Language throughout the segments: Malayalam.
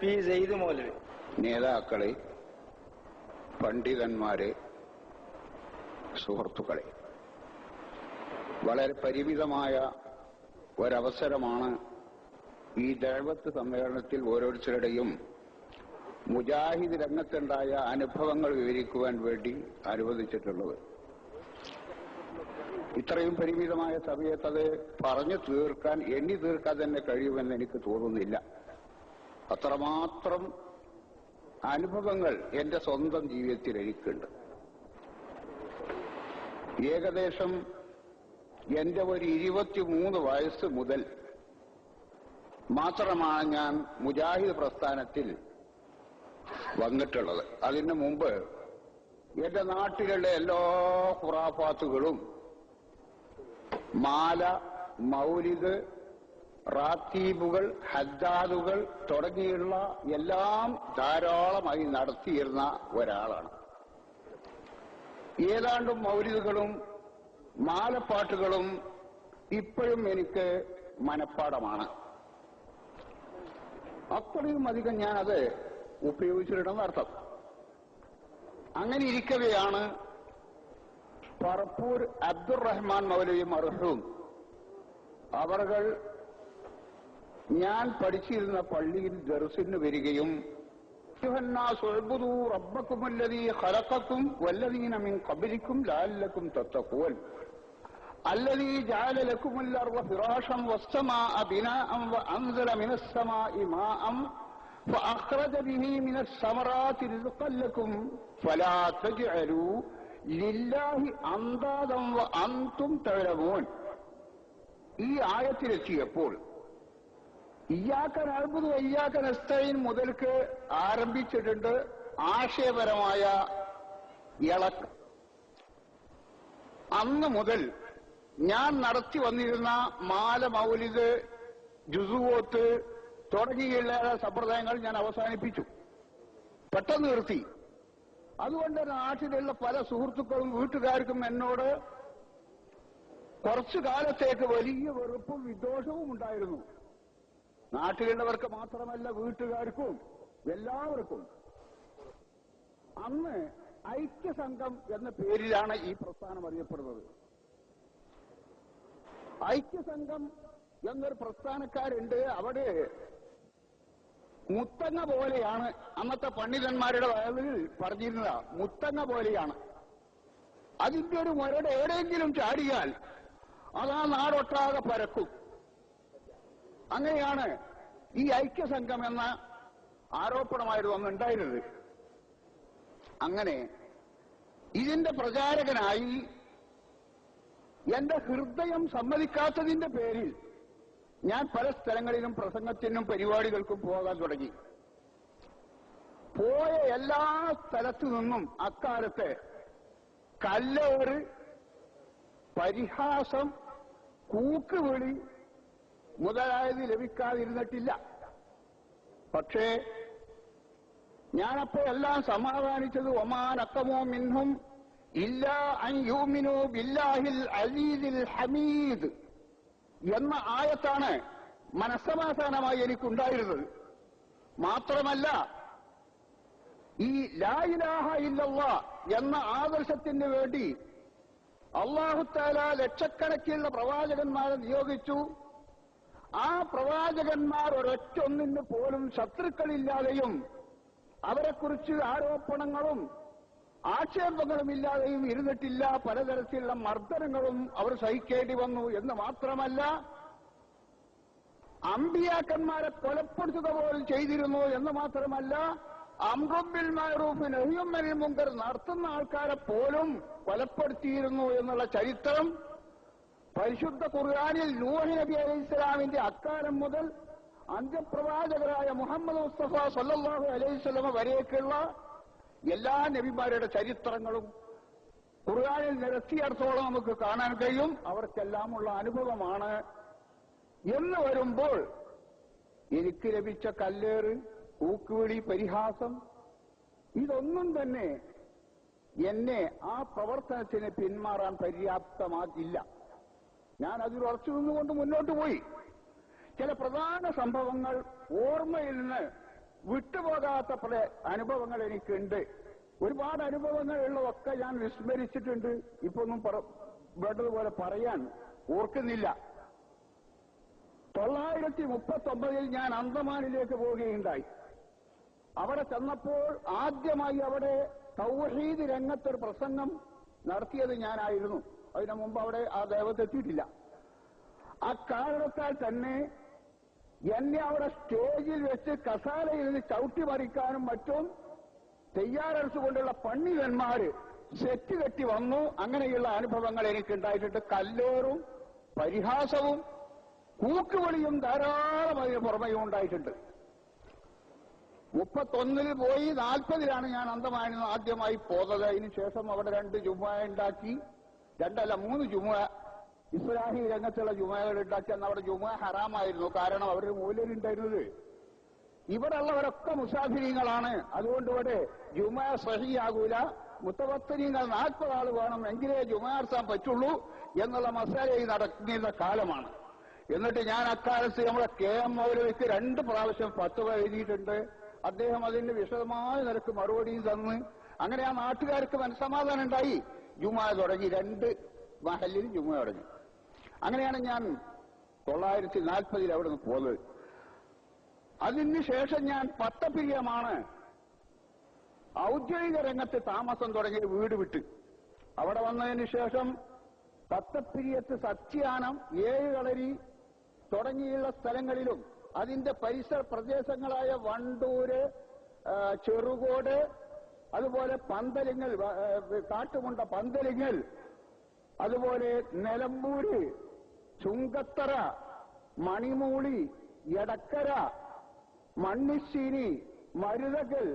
പി സെയ്ദ് മൗലവി. നേതാക്കളെ പണ്ഡിതന്മാരെ സുഹൃത്തുക്കളെ വളരെ പരിമിതമായ ഒരവസരമാണ് ഈ ദഴവത്ത് സമ്മേളനത്തിൽ ഓരോരുത്തരുടെയും മുജാഹിദ് രംഗത്തുണ്ടായ അനുഭവങ്ങൾ വിവരിക്കുവാൻ വേണ്ടി അനുവദിച്ചിട്ടുള്ളത്. ഇത്രയും പരിമിതമായ സമയത്ത് അത് പറഞ്ഞു തീർക്കാൻ എണ്ണി തീർക്കാൻ തന്നെ കഴിയുമെന്ന് എനിക്ക് തോന്നുന്നില്ല. അത്രമാത്രം അനുഭവങ്ങൾ എന്റെ സ്വന്തം ജീവിതത്തിൽ എനിക്കുണ്ട്. ഏകദേശം എന്റെ ഒരു ഇരുപത്തിമൂന്ന് വയസ്സ് മുതൽ മാത്രമാണ് ഞാൻ മുജാഹിദ് പ്രസ്ഥാനത്തിൽ വന്നിട്ടുള്ളത്. അതിനു മുമ്പ് എന്റെ നാട്ടിലുള്ള എല്ലാ ഖുറാഫാത്തുകളും മാല മൗലിദ് റാത്തീബുകൾ ഹദ്ദാദുകൾ തുടങ്ങിയുള്ള എല്ലാം ധാരാളമായി നടത്തിയിരുന്ന ഒരാളാണ്. ഏതാണ്ടും മൗലിദുകളും മാലപ്പാട്ടുകളും ഇപ്പോഴും എനിക്ക് മനഃപ്പാടമാണ് അത്രയും അധികം ഞാനത് ഉപയോഗിച്ചിട്ടുണ്ടെന്ന് അർത്ഥം. അങ്ങനെ ഇരിക്കവെയാണ് പറപ്പൂർ അബ്ദുറഹ്മാൻ മൗലവി മർഹൂം. അവർകൾ ഞാൻ പഠിച്ചിരുന്ന പള്ളിയിൽ ദർസിന് വരികയും റബ്ബക്കുമല്ലതീ ഖലഖക്കും വല്ലതീന മിൻ ഖബലിക്കും ലാലക്കും തത്തഖൂൻ الذي جعل لكم الأرض فراشا والسماء بناء وأنزل من السماء ماء فأخرج به من الثمرات رزقا لكم فلا تجعلوا لله أندادا وأنتم تعلمون ഈ ആയത്തിലെത്തിയപ്പോൾ ഇയ്യാക്കൻ അത്ഭുത ഇയാക്കൻ എസ്തൈൻ മുതൽക്ക് ആരംഭിച്ചിട്ടുണ്ട് ആശയപരമായ ഇളക്കം. അന്ന് മുതൽ ഞാൻ നടത്തി വന്നിരുന്ന മാല മൗലിദ് ജുസുവോത്ത് തുടങ്ങിയുള്ള സമ്പ്രദായങ്ങൾ ഞാൻ അവസാനിപ്പിച്ചു. പെട്ടെന്ന് നിർത്തി. അതുകൊണ്ട് നാട്ടിലുള്ള പല സുഹൃത്തുക്കളും വീട്ടുകാർക്കും എന്നോട് കുറച്ചു കാലത്തേക്ക് വലിയ വെറുപ്പും വിദ്വേഷവും ഉണ്ടായിരുന്നു. നാട്ടിലുള്ളവർക്ക് മാത്രമല്ല വീട്ടുകാർക്കും എല്ലാവർക്കും. അന്ന് ഐക്യസംഘം എന്ന പേരിലാണ് ഈ പ്രസ്ഥാനം അറിയപ്പെടുന്നത്. ഐക്യസംഘം എന്നൊരു പ്രസ്ഥാനക്കാരുണ്ട്. അവിടെ മുത്തങ്ങ പോലെയാണ് അന്നത്തെ പണ്ഡിതന്മാരുടെ വയലിൽ പറഞ്ഞിരുന്നത്. മുത്തങ്ങ പോലെയാണ്. അതിന്റെ ഒരു മുരട് എവിടെയെങ്കിലും ചാടിയാൽ അത് നാടൊട്ടാകെ പരക്കും. അങ്ങനെയാണ് ഈ ഐക്യസംഘം എന്ന ആരോപണമായിട്ട് അന്ന് ഉണ്ടായിരുന്നത് അങ്ങനെ ഇതിന്റെ പ്രചാരകനായി എന്റെ ഹൃദയം സമ്മതിക്കാത്തതിന്റെ പേരിൽ ഞാൻ പല സ്ഥലങ്ങളിലും പ്രസംഗത്തിനും പരിപാടികൾക്കും പോകാൻ തുടങ്ങി. പോയ എല്ലാ സ്ഥലത്തു നിന്നും അക്കാലത്ത് കല്ലേറ് പരിഹാസം കൂക്കുവിളി മുതലായത് ലഭിക്കാതിരുന്നിട്ടില്ല. പക്ഷേ ഞാനപ്പോ എല്ലാം സമാധാനിച്ചത് ഒമാൻ അക്കമോ മിൻഹും ഇല്ല അൻയൂമിനു ബില്ലാഹിൽ അലീദിൽ ഹമീദ് എന്ന ആയത്താണ് മനസ്സമാധാനമായി എനിക്കുണ്ടായിരുന്നത്. മാത്രമല്ല ഈ ലായിലാഹ ഇല്ലവ എന്ന ആദർശത്തിന് വേണ്ടി അള്ളാഹുത്താല ലക്ഷക്കണക്കിലുള്ള പ്രവാചകന്മാരെ നിയോഗിച്ചു. ആ പ്രവാചകന്മാർ ഒരൊറ്റൊന്നിന് പോലും ശത്രുക്കളില്ലാതെയും അവരെക്കുറിച്ച് ആരോപണങ്ങളും ആക്ഷേപങ്ങളും ഇല്ലാതെയും ഇരുന്നിട്ടില്ല. പലതരത്തിലുള്ള മർദ്ദനങ്ങളും അവർ സഹിക്കേണ്ടി വന്നു എന്ന് മാത്രമല്ല അമ്പിയാക്കന്മാരെ കൊലപ്പെടുത്തുക പോലും ചെയ്തിരുന്നു എന്ന് മാത്രമല്ല അമ്രുബിൽ മാറൂഫ് നഹിയുമ്മനിൽ മുങ്കർ നടത്തുന്ന ആൾക്കാരെ പോലും കൊലപ്പെടുത്തിയിരുന്നു എന്നുള്ള ചരിത്രം പരിശുദ്ധ ഖുർആാനിൽ നൂഹി നബി അലൈഹി ഇസ്ലാമിന്റെ അക്കാലം മുതൽ അന്ത്യപ്രവാചകരായ മുഹമ്മദ് മുസ്തഫ സല്ലാഹു അലൈഹി സ്വലമ വരെയൊക്കെയുള്ള എല്ലാ നബിമാരുടെ ചരിത്രങ്ങളും ഖുർആാനിൽ നിരത്തിയിടത്തോളം നമുക്ക് കാണാൻ കഴിയും. അവർക്കെല്ലാമുള്ള അനുഭവമാണ്. എന്ന് വരുമ്പോൾ എനിക്ക് ലഭിച്ച കല്ലേറ് ഊക്കുവിളി പരിഹാസം ഇതൊന്നും തന്നെ എന്നെ ആ പ്രവർത്തനത്തിന് പിന്മാറാൻ പര്യാപ്തമാകില്ല. ഞാൻ അതിൽ ഉറച്ചു നിന്നുകൊണ്ട് മുന്നോട്ട് പോയി. ചില പ്രധാന സംഭവങ്ങൾ ഓർമ്മയിൽ നിന്ന് വിട്ടുപോകാത്ത പല അനുഭവങ്ങൾ എനിക്കുണ്ട്. ഒരുപാട് അനുഭവങ്ങൾ ഉള്ളതൊക്കെ ഞാൻ വിസ്മരിച്ചിട്ടുണ്ട്. ഇപ്പൊ ഒന്നും വേണ്ടതുപോലെ പറയാൻ ഓർക്കുന്നില്ല. തൊള്ളായിരത്തി മുപ്പത്തൊമ്പതിൽ ഞാൻ അന്തമാനിലേക്ക് പോവുകയുണ്ടായി. അവിടെ ചെന്നപ്പോൾ ആദ്യമായി അവിടെ തൗഹീദ് രംഗത്തൊരു പ്രസംഗം നടത്തിയത് ഞാനായിരുന്നു. അതിനു മുമ്പ് അവിടെ ആ ദേവത്തെത്തിയിട്ടില്ല ആ കാരണത്താൽ തന്നെ എന്നെ അവിടെ സ്റ്റേജിൽ വെച്ച് കസാലയിൽ നിന്ന് ചവിട്ടി മറിക്കാനും മറ്റും തയ്യാറെടുത്തുകൊണ്ടുള്ള പണ്ഡിതന്മാര് സെറ്റ് കെട്ടി വന്നു. അങ്ങനെയുള്ള അനുഭവങ്ങൾ എനിക്ക് ഉണ്ടായിട്ടുണ്ട് കല്ലേറും പരിഹാസവും കൂക്കുവിളിയും ധാരാളം അതിന് പുറമെയും ഉണ്ടായിട്ടുണ്ട്. മുപ്പത്തൊന്നിൽ പോയി നാൽപ്പതിലാണ് ഞാൻ അന്തമായിരുന്നു ആദ്യമായി പോന്നത്. അതിനുശേഷം അവിടെ രണ്ട് ചുമ്മാ ഉണ്ടാക്കി. രണ്ടല്ല മൂന്ന് ജുമ ഇസ്ലാഹി രംഗത്തുള്ള ജുമകൾ ഉണ്ടാക്കി അന്ന് അവിടെ ജുമ ഹറാമായിരുന്നു. കാരണം അവരുടെ മൂല്യമുണ്ടായിരുന്നത് ഇവിടെ ഉള്ളവരൊക്കെ മുസാഫിരീങ്ങളാണ്. അതുകൊണ്ട് ഇവിടെ ജുമ സഹിയാകൂല. മുത്തവത്തരീങ്ങൾ നാൽപ്പത് ആൾ വേണം എങ്കിലേ ജുമ പറ്റുള്ളൂ എന്നുള്ള മസാലയിൽ നടക്കുന്ന കാലമാണ്. എന്നിട്ട് ഞാൻ അക്കാലത്ത് നമ്മുടെ കെ എം മൗലവിക്ക് രണ്ട് പ്രാവശ്യം പത്തുക എഴുതിയിട്ടുണ്ട്. അദ്ദേഹം അതിന് വിശദമായ നിരക്ക് മറുപടിയും തന്ന്. അങ്ങനെ ആ നാട്ടുകാർക്ക് മനസ്സമാധാനം ഉണ്ടായി. ജുമ തുടങ്ങി രണ്ട് മഹലിൽ ജുമ തുടങ്ങി. അങ്ങനെയാണ് ഞാൻ തൊള്ളായിരത്തി നാൽപ്പതിൽ അവിടെ നിന്ന് പോകുന്നത് അതിനുശേഷം ഞാൻ പത്തപ്പിരിയമാണ് ഔദ്യോഗിക രംഗത്ത് താമസം തുടങ്ങി വീട് വിട്ട്. അവിടെ വന്നതിന് ശേഷം പത്തപ്പിരിയത്ത് സത്യാനം ഏഴ് കളരി തുടങ്ങിയുള്ള സ്ഥലങ്ങളിലും അതിന്റെ പരിസര പ്രദേശങ്ങളായ വണ്ടൂര് ചെറുകോട് അതുപോലെ പന്തലിങ്ങൽ കാട്ടുകൊണ്ട പന്തലിങ്ങൽ അതുപോലെ നിലമ്പൂര് ചുങ്കത്തറ മണിമൂളി എടക്കര മണ്ണിശ്ശീനി മരുതകൽ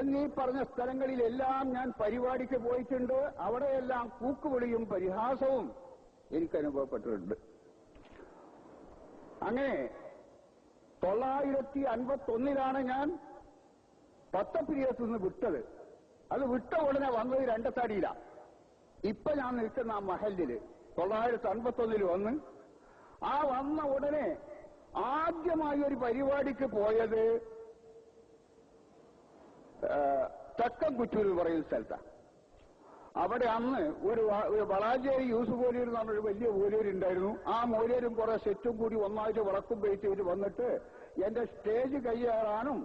എന്നീ പറഞ്ഞ സ്ഥലങ്ങളിലെല്ലാം ഞാൻ പരിപാടിക്ക് പോയിട്ടുണ്ട്. അവിടെയെല്ലാം കൂക്കുവിളിയും പരിഹാസവും എനിക്ക് അനുഭവപ്പെട്ടിട്ടുണ്ട്. അങ്ങനെ തൊള്ളായിരത്തി അൻപത്തൊന്നിലാണ് ഞാൻ പത്തപ്പിരിയത്ത് നിന്ന് വിട്ടത്. അത് വിട്ട ഉടനെ വന്നത് രണ്ടത്താടിയില ഇപ്പൊ ഞാൻ നിൽക്കുന്ന ആ മഹലിൽ തൊള്ളായിരത്തി അൻപത്തൊന്നിൽ വന്ന് ആ വന്ന ഉടനെ ആദ്യമായി ഒരു പരിപാടിക്ക് പോയത് തക്കം കുറ്റൂർ പറയുന്ന സ്ഥലത്താണ് അവിടെ അന്ന് ഒരു വളാചേരി വളാഞ്ചേരി യൂസ് പോലീർ എന്ന് പറഞ്ഞൊരു വലിയ മൂലൂർ ഉണ്ടായിരുന്നു. ആ മൂലൂരും കുറെ സെറ്റും കൂടി ഒന്നായിട്ട് വിളക്കും പേറ്റ് വന്നിട്ട് എന്റെ സ്റ്റേജ് കയ്യേറാനും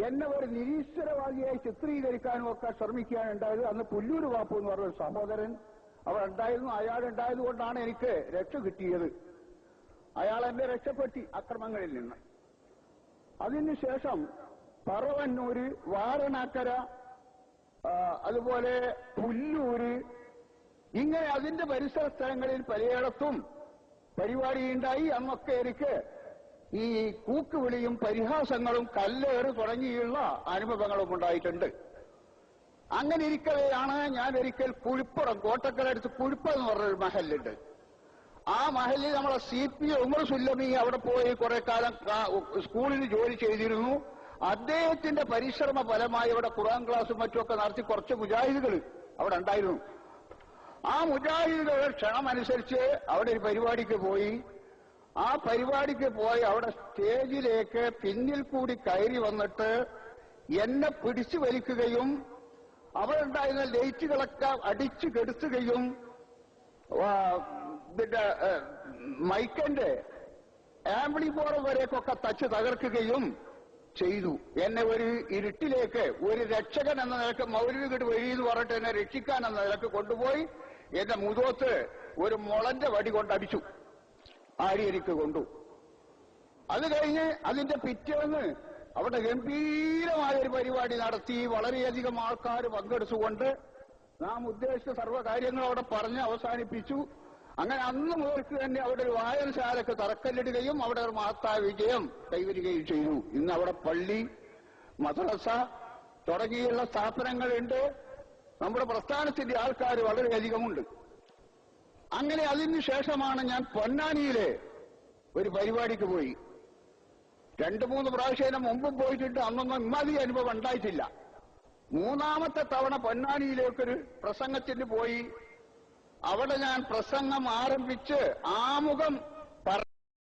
എന്നെ ഒരു നിരീശ്വരവാദിയായി ചിത്രീകരിക്കാനും ഒക്കെ ശ്രമിക്കുകയാണ് ഉണ്ടായത് അന്ന് പുല്ലൂർ ബാപ്പു എന്ന് പറഞ്ഞ സഹോദരൻ അവർ ഉണ്ടായിരുന്നു അയാൾ ഉണ്ടായതുകൊണ്ടാണ് എനിക്ക് രക്ഷ കിട്ടിയത്. അയാൾ എന്നെ രക്ഷപ്പെട്ടി അക്രമങ്ങളിൽ നിന്ന്. അതിനുശേഷം പറവന്നൂര് വാരണാക്കര അതുപോലെ പുല്ലൂര് ഇങ്ങനെ അതിന്റെ പരിസര സ്ഥലങ്ങളിൽ പലയിടത്തും പരിപാടിയുണ്ടായി. അന്നൊക്കെ എനിക്ക് ഈ കൂക്കുവിളിയും പരിഹാസങ്ങളും കല്ലേറ് തുടങ്ങിയുള്ള അനുഭവങ്ങളും ഉണ്ടായിട്ടുണ്ട്. അങ്ങനെ ഇരിക്കവെയാണ് ഞാൻ ഒരിക്കൽ കുഴിപ്പുറം കോട്ടക്കലടുത്ത് കുഴിപ്പുറം എന്ന് പറഞ്ഞൊരു മഹലുണ്ട് ആ മഹലിൽ നമ്മളെ സി പി ഉമർ സുല്ലമി അവിടെ പോയി കുറെ കാലം സ്കൂളിൽ ജോലി ചെയ്തിരുന്നു. അദ്ദേഹത്തിന്റെ പരിശ്രമ ഫലമായി അവിടെ ഖുറാൻ ക്ലാസും മറ്റുമൊക്കെ നടത്തി കുറച്ച് മുജാഹിദുകൾ അവിടെ ഉണ്ടായിരുന്നു. ആ മുജാഹിദുകളുടെ ക്ഷണമനുസരിച്ച് അവിടെ ഒരു പരിപാടിക്ക് പോയി. ആ പരിപാടിക്ക് പോയി അവിടെ സ്റ്റേജിലേക്ക് പിന്നിൽ കൂടി കയറി വന്നിട്ട് എന്നെ പിടിച്ചു വലിക്കുകയും അവരുണ്ടായിരുന്ന ലൈറ്റുകളൊക്കെ അടിച്ചു കെടുത്തുകയും പിന്നെ മൈക്കന്റെ ആംബ്ലിഫോർ വരെയൊക്കെ തച്ച് തകർക്കുകയും ചെയ്തു. എന്നെ ഒരു ഇരുട്ടിലേക്ക് ഒരു രക്ഷകൻ എന്ന നിലയ്ക്ക് മൗലികട് വഴി എന്ന് പറഞ്ഞിട്ട് എന്നെ രക്ഷിക്കാൻ എന്ന നിലയ്ക്ക് കൊണ്ടുപോയി. എന്റെ മുതോത്ത് ഒരു മുളന്റെ വടി കൊണ്ട് അടിച്ചു. ആര്യരിക്ക് കൊണ്ടു അത് കഴിഞ്ഞ് അതിന്റെ പിറ്റേന്ന് അവിടെ ഗംഭീരമായ ഒരു പരിപാടി നടത്തി. വളരെയധികം ആൾക്കാർ പങ്കെടുത്തുകൊണ്ട് നാം ഉദ്ദേശിച്ച സർവകാര്യങ്ങൾ അവിടെ പറഞ്ഞ് അവസാനിപ്പിച്ചു. അങ്ങനെ അന്ന് മുതൽക്ക് തന്നെ അവിടെ ഒരു വായനശാലക്ക് തറക്കല്ലിടുകയും അവിടെ ഒരു മഹത്തായ വിജയം കൈവരികയും ചെയ്തു. ഇന്ന് അവിടെ പള്ളി മദ്രസ തുടങ്ങിയുള്ള സ്ഥാപനങ്ങളുണ്ട്. നമ്മുടെ പ്രസ്ഥാനത്തിന്റെ ആൾക്കാർ വളരെയധികമുണ്ട്. അങ്ങനെ അതിന് ശേഷമാണ് ഞാൻ പൊന്നാനിയിലെ ഒരു പരിപാടിക്ക് പോയി. രണ്ടു മൂന്ന് പ്രാവശ്യം മുമ്പും പോയിട്ടുണ്ട്. അന്നൊന്നും ഇമ്മാതിരി അനുഭവം ഉണ്ടായിട്ടില്ല. മൂന്നാമത്തെ തവണ പൊന്നാനിയിലേക്കൊരു പ്രസംഗത്തിന് പോയി. അവിടെ ഞാൻ പ്രസംഗം ആരംഭിച്ച് ആമുഖം